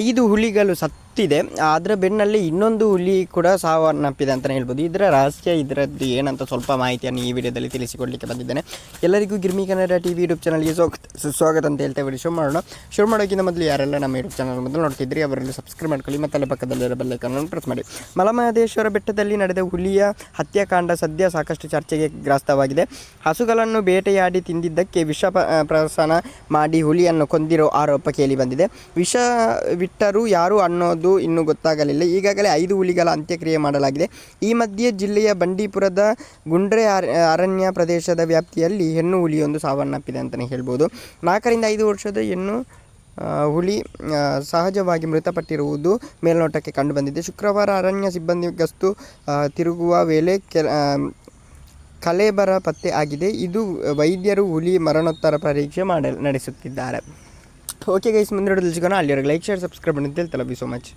ಐದು ಹುಲಿಗಳು ಸತ್ತಿದೆ. ಅದರ ಬೆನ್ನಲ್ಲಿ ಇನ್ನೊಂದು ಹುಲಿ ಕೂಡ ಸಾವನ್ನಪ್ಪಿದೆ ಅಂತಲೇ ಹೇಳ್ಬೋದು. ಇದರ ರಹಸ್ಯ ಇದರದ್ದು ಏನಂತ ಸ್ವಲ್ಪ ಮಾಹಿತಿಯನ್ನು ಈ ವಿಡಿಯೋದಲ್ಲಿ ತಿಳಿಸಿಕೊಡಲಿಕ್ಕೆ ಬಂದಿದ್ದೇನೆ. ಎಲ್ಲರಿಗೂ Girmi Kannada T V YouTube ಚಾನಲ್ಗೆ ಸ್ವಾಗತ ಅಂತ ಹೇಳ್ತಾ ವಿಡಿಯೋ ಶುರು ಮಾಡೋಣ. ಶುರು ಮಾಡೋಕ್ಕಿಂತ ಮೊದಲು ಯಾರೆಲ್ಲ ನಮ್ಮ ಯೂಟ್ಯೂಬ್ ಚಾನಲ್ ಮೊದಲು ನೋಡ್ತಿದ್ರಿ ಅವರಲ್ಲಿ ಸಬ್ಸ್ಕ್ರೈಬ್ ಮಾಡ್ಕೊಳ್ಳಿ ಮತ್ತು ಅಲ್ಲೇ ಪಕ್ಕದಲ್ಲಿರೋ ಬೆಲ್ಲೈಕನ್ನು ಪ್ರೆಸ್ ಮಾಡಿ. ಮಲಮಹದೇಶ್ವರ ಬೆಟ್ಟದಲ್ಲಿ ನಡೆದ ಹುಲಿಯ ಹತ್ಯಾಕಾಂಡ ಸದ್ಯ ಸಾಕಷ್ಟು ಚರ್ಚೆಗೆ ಗ್ರಾಸ್ತವಾಗಿದೆ. ಹಸುಗಳನ್ನು ಬೇಟೆಯಾಡಿ ತಿಂದಿದ್ದಕ್ಕೆ ವಿಷ ಪ್ರಸನ ಮಾಡಿ ಹುಲಿಯನ್ನು ಕೊಂದಿರೋ ಆರೋಪ ಕೇಳಿ ಬಂದಿದೆ. ವಿಷ ಬಿಟ್ಟರೂ ಯಾರು ಅನ್ನೋದು ಇನ್ನೂ ಗೊತ್ತಾಗಲಿಲ್ಲ. ಈಗಾಗಲೇ ಐದು ಹುಲಿಗಳ ಅಂತ್ಯಕ್ರಿಯೆ ಮಾಡಲಾಗಿದೆ. ಈ ಮಧ್ಯೆ ಜಿಲ್ಲೆಯ ಬಂಡೀಪುರದ ಗುಂಡ್ರೆ ಅರ- ಅರಣ್ಯ ಪ್ರದೇಶದ ವ್ಯಾಪ್ತಿಯಲ್ಲಿ ಹೆಣ್ಣು ಹುಲಿಯೊಂದು ಸಾವನ್ನಪ್ಪಿದೆ ಅಂತಲೇ ಹೇಳ್ಬೋದು. ನಾಲ್ಕರಿಂದ ಐದು ವರ್ಷದ ಹೆಣ್ಣು ಹುಲಿ ಸಹಜವಾಗಿ ಮೃತಪಟ್ಟಿರುವುದು ಮೇಲ್ನೋಟಕ್ಕೆ ಕಂಡುಬಂದಿದೆ. ಶುಕ್ರವಾರ ಅರಣ್ಯ ಸಿಬ್ಬಂದಿ ಗಸ್ತು ತಿರುಗುವ ವೇಳೆ ಕೆಲ ಕಲೇಬರ ಪತ್ತೆ ಆಗಿದೆ. ಇದು ವೈದ್ಯರು ಹುಲಿ ಮರಣೋತ್ತರ ಪರೀಕ್ಷೆ ಮಾಡ ನಡೆಸುತ್ತಿದ್ದಾರೆ. ಓಕೆ ಗೈಸ್ ಮುಂದೆ ಸಿಗೋಣ ಅಲ್ಲಿವರೆಗೆ ಲೈಕ್ ಶೇರ್ ಸಬ್ಸ್ಕ್ರೈಬ್ ಅಂತ ಹೇಳ್ತಲ್ಲ ಬಿ ಸೊ ಮಚ್